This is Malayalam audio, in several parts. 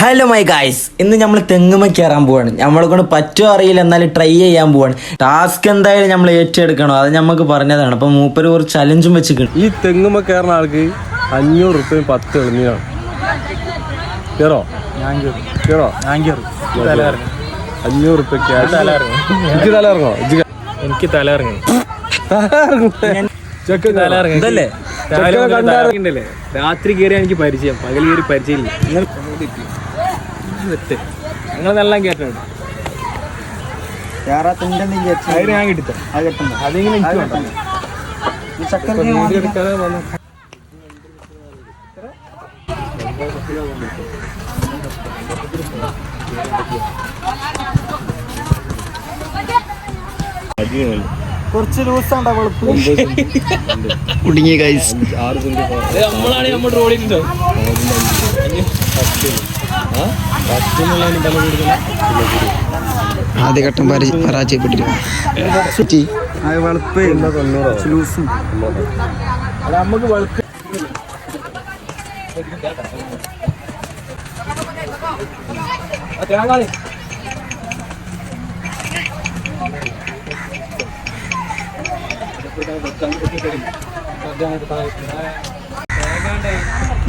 ഹലോ മൈ ഗായ്സ് ഇന്ന് നമ്മൾ തെങ്ങുമ കയറാൻ പോവാണ്. നമ്മളെ കൊണ്ട് പറ്റുമോ അറിയില്ല എന്നാലും ട്രൈ ചെയ്യാൻ പോവാണ്. ടാസ്ക് എന്തായാലും നമ്മൾ ഏറ്റെടുക്കണം. അത് നമുക്ക് പറഞ്ഞതാണ്. അപ്പൊ മൂപ്പര് കുറച്ച് ചലഞ്ചും വെച്ചിട്ടുണ്ട്. ഈ തെങ്ങുമ്മ കയറുന്ന ആൾക്ക് അഞ്ഞൂറ് റുപ്യയും പത്ത് എളുന്നീരാണ് കയറോ കയറോ അഞ്ഞൂറ് റുപ്യ എനിക്ക് തല ഇറങ്ങോ. എനിക്ക് തല ഇറങ്ങി? ഇതല്ലേ? രാത്രി കയറിയാ എനിക്ക് പരിചയം. പകൽ കയറി പരിചയമില്ല. നിങ്ങൾ നിങ്ങൾ ഞാൻ അതിങ്ങനെ എനിക്ക് എടുക്കാതെ വന്ന് കുറച്ച് ലൂസ് കുടുങ്ങി ഗൈസ് നമ്മളാണ് നമ്മൾ റോഡിലുണ്ടോ? ആദ്യഘട്ടം പരാജയപ്പെട്ടിരുന്നു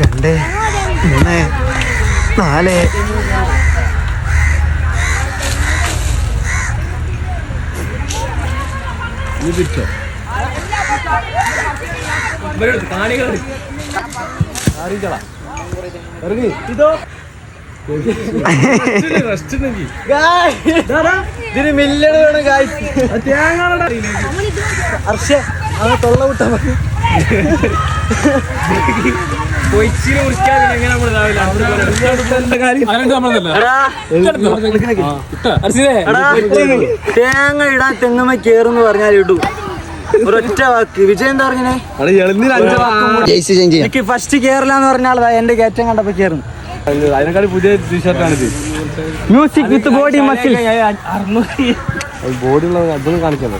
രണ്ട് മൂന്ന്. നാല്. അർഷേ അത് തൊള്ള വിട്ടാ മതി. തേങ്ങ ഇടാൻ തെങ്ങമ്മ കേറുന്ന് പറഞ്ഞാൽ ഇടൂ. ഒരൊറ്റ വാക്ക്. വിജയം എന്താ പറഞ്ഞേ എനിക്ക് ഫസ്റ്റ് കേരള എന്ന് പറഞ്ഞാൽ എന്റെ കയറ്റം കണ്ടപ്പോ കേറുന്നു. അതിനേക്കാൾ പുതിയ ടീഷർട്ടാണിത് മ്യൂസിക് വിത്ത് ബോഡി മസിൽ ബോഡിയുള്ള അതൊന്നും കാണിച്ചല്ലോ.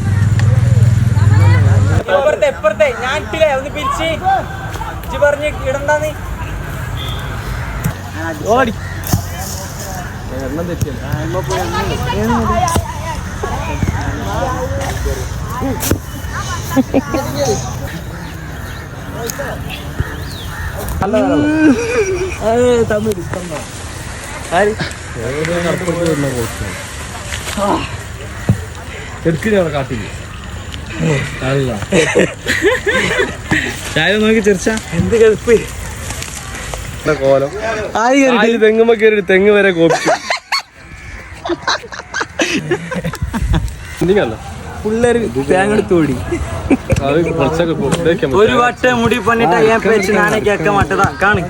എപ്പുറത്തെ ഞാൻ ഇട്ടില്ലേ? ഒന്ന് പിരിച്ച്. ഇജ്ജ് പറഞ്ഞ് ഇടണ്ടാന്ന്. ഓടി എണ്ണം തെറ്റിയല്ലോ. കാട്ടില്ല ചായ നോക്കി ചെറിച്ച എന്ത് കൽപ്പ്? കോലം. ആയി തെങ്ങുമ്പോ കയറി തെങ്ങ് വരെ കോപ്പിച്ചു എന്തിനല്ല പിള്ളേര് തേങ്ങ എടുത്ത് ഓടി. ഒരു വട്ടം മുടി പണിട്ട് ഞാൻ പേച്ച് നാനേ കേക്ക മാട്ടതാ കാണി.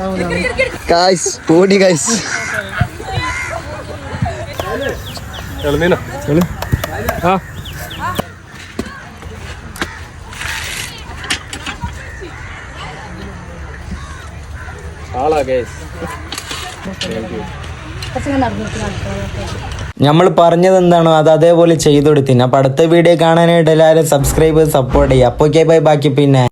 ഗൈസ് ബോഡി ഗൈസ് എളുന്നീന എളു ആ. നമ്മൾ പറഞ്ഞത് എന്താണോ? അത് അതേപോലെ ചെയ്തു കൊടുത്തിന്. അപ്പൊ അടുത്ത വീഡിയോ കാണാനായിട്ട് എല്ലാവരും സബ്സ്ക്രൈബ് സപ്പോർട്ട് ചെയ്യുക. അപ്പൊ ബൈ ബാക്കി പിന്നെ.